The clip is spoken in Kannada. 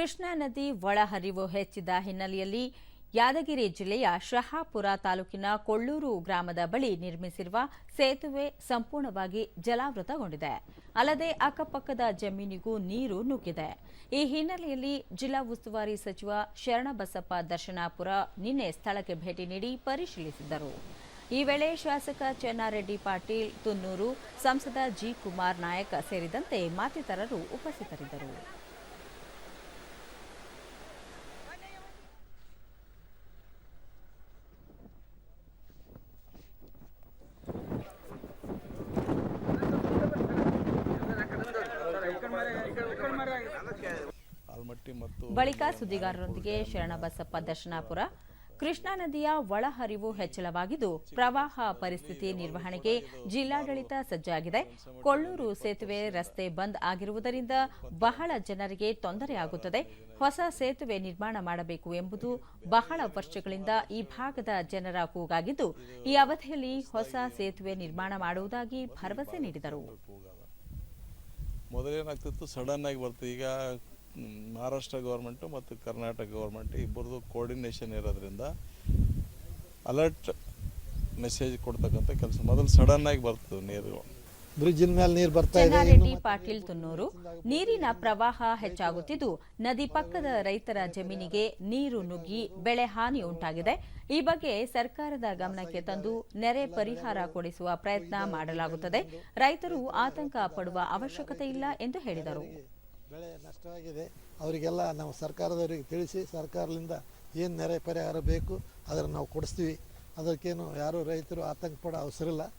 ಕೃಷ್ಣಾ ನದಿ ಒಳಹರಿವು ಹೆಚ್ಚಿದ ಹಿನ್ನೆಲೆಯಲ್ಲಿ ಯಾದಗಿರಿ ಜಿಲ್ಲೆಯ ಶಹಾಪುರ ತಾಲೂಕಿನ ಕೊಳ್ಳೂರು ಗ್ರಾಮದ ಬಳಿ ನಿರ್ಮಿಸಿರುವ ಸೇತುವೆ ಸಂಪೂರ್ಣವಾಗಿ ಜಲಾವೃತಗೊಂಡಿದೆ. ಅಲ್ಲದೆ ಅಕ್ಕಪಕ್ಕದ ಜಮೀನಿಗೂ ನೀರು ನುಗ್ಗಿದೆ. ಈ ಹಿನ್ನೆಲೆಯಲ್ಲಿ ಜಿಲ್ಲಾ ಉಸ್ತುವಾರಿ ಸಚಿವ ಶರಣಬಸಪ್ಪ ದರ್ಶನಾಪುರ ನಿನ್ನೆ ಸ್ಥಳಕ್ಕೆ ಭೇಟಿ ನೀಡಿ ಪರಿಶೀಲಿಸಿದರು ಈ ವೇಳೆ ಶಾಸಕ ಚೆನ್ನಾರೆಡ್ಡಿ ಪಾಟೀಲ್, ತುನ್ನೂರು ಸಂಸದ ಜಿ ಕುಮಾರ್ ನಾಯಕ ಸೇರಿದಂತೆ ಮತ್ತಿತರರು ಉಪಸ್ಥಿತರಿದ್ದರು ಆಲ್ಮಟ್ಟಿ ಮತ್ತು ಬಳಿಕ ಸುದ್ದಿಗಾರರೊಂದಿಗೆ ಶರಣಬಸಪ್ಪ ದರ್ಶನಾಪುರ. ಕೃಷ್ಣಾ ನದಿಯ ಒಳಹರಿವು ಹೆಚ್ಚಳವಾಗಿದ್ದು ಪ್ರವಾಹ ಪರಿಸ್ಥಿತಿ ನಿರ್ವಹಣೆಗೆ ಜಿಲ್ಲಾಡಳಿತ ಸಜ್ಜಾಗಿದೆ. ಕೊಳ್ಳೂರು ಸೇತುವೆ ರಸ್ತೆ ಬಂದ್ ಆಗಿರುವುದರಿಂದ ಬಹಳ ಜನರಿಗೆ ತೊಂದರೆಯಾಗುತ್ತದೆ ಹೊಸ ಸೇತುವೆ ನಿರ್ಮಾಣ ಮಾಡಬೇಕು ಎಂಬುದು ಬಹಳ ವರ್ಷಗಳಿಂದ ಈ ಭಾಗದ ಜನರ ಕೂಗಾಗಿದ್ದು, ಈ ಅವಧಿಯಲ್ಲಿ ಹೊಸ ಸೇತುವೆ ನಿರ್ಮಾಣ ಮಾಡುವುದಾಗಿ ಭರವಸೆ ನೀಡಿದರು. ಮೊದಲೇನಾಗ್ತಿತ್ತು ಸಡನ್ ಆಗಿ ಬರ್ತದೆ ಈಗ ಮಹಾರಾಷ್ಟ್ರ ಗೌರ್ಮೆಂಟು ಮತ್ತು ಕರ್ನಾಟಕ ಗೌರ್ಮೆಂಟ್ ಇಬ್ಬರದು ಕೋರ್ಡಿನೇಷನ್ ಇರೋದ್ರಿಂದ ಅಲರ್ಟ್ ಮೆಸೇಜ್ ಕೊಡ್ತಕ್ಕಂಥ ಕೆಲಸ. ಮೊದಲು ಸಡನ್ನಾಗಿ ಬರ್ತದೆ, ನೀರು. ಬ್ರಿಡ್ಜಿನ ಮೇಲೆ ನೀರು ಬರ್ತಾ ಇದೆ ಪಾಟೀಲ್ ತುನ್ನೂರು. ನೀರಿನ ಪ್ರವಾಹ ಹೆಚ್ಚಾಗುತ್ತಿದ್ದು ನದಿ ಪಕ್ಕದ ರೈತರ ಜಮೀನಿಗೆ ನೀರು ನುಗ್ಗಿ ಬೆಳೆ ಹಾನಿ ಉಂಟಾಗಿದೆ. ಈ ಬಗ್ಗೆ ಸರ್ಕಾರದ ಗಮನಕ್ಕೆ ತಂದು ನೆರೆ ಪರಿಹಾರ ಕೊಡಿಸುವ ಪ್ರಯತ್ನ ಮಾಡಲಾಗುತ್ತದೆ. ರೈತರು ಆತಂಕ ಪಡುವ ಅವಶ್ಯಕತೆ ಇಲ್ಲ ಎಂದು ಹೇಳಿದರು. ಬೆಳೆ ನಷ್ಟವಾಗಿದೆ. ಅವರಿಗೆಲ್ಲ ನಾವು ಸರ್ಕಾರದವರಿಗೆ ತಿಳಿಸಿ ಸರ್ಕಾರದಿಂದ ಏನು ನೆರೆ ಪರಿಹಾರ ಬೇಕು ಅದನ್ನು ನಾವು ಕೊಡಿಸ್ತೀವಿ. ಅದಕ್ಕೇನು ಯಾರು ರೈತರು ಆತಂಕ ಪಡೋ ಅವಸರ ಇಲ್ಲ.